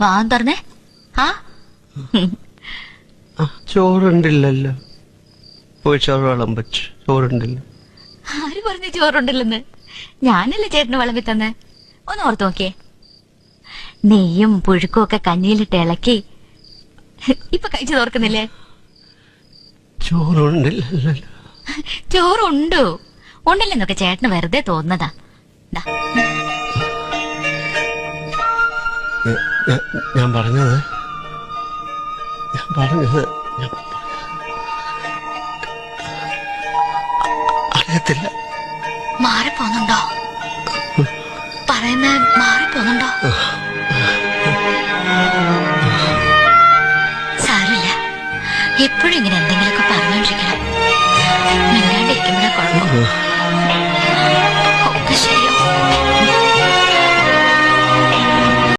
വാ പറഞ്ഞേ. ആ? ചോറുണ്ടില്ലല്ലോ. പോയി ചോറ് വിളമ്പച്ച് ചോറുണ്ടില്ല. ആര് പറഞ്ഞു ചോറുണ്ടല്ലെന്ന്? ഞാനല്ലേ ചേട്ടന് വിളമ്പി തന്നെ. ഒന്ന് ഓർത്ത് നോക്കിയേ. നെയ്യും പുഴുക്കും ഒക്കെ കഞ്ഞിയിലിട്ട് ഇളക്കി. ഇപ്പൊ കഴിച്ചു തോർക്കുന്നില്ലേ? ചോറുണ്ടില്ലല്ലോ. ചോറുണ്ടോ? ഉണ്ടല്ലെന്നൊക്കെ ചേട്ടന് വെറുതെ തോന്നുന്നതാ. ഞാൻ പറഞ്ഞത്? ഞാൻ പറഞ്ഞത് അറിയത്തില്ല. മാറിപ്പോന്നുണ്ടോ പറയുന്ന മാറിപ്പോന്നുണ്ടോ സാരില്ല എപ്പോഴും ഇങ്ങനെ എന്തെങ്കിലുമൊക്കെ പറഞ്ഞോണ്ടിരിക്കണം. മിണ്ടാണ്ടിരിക്കുമ്പോഴാ കുഴപ്പം.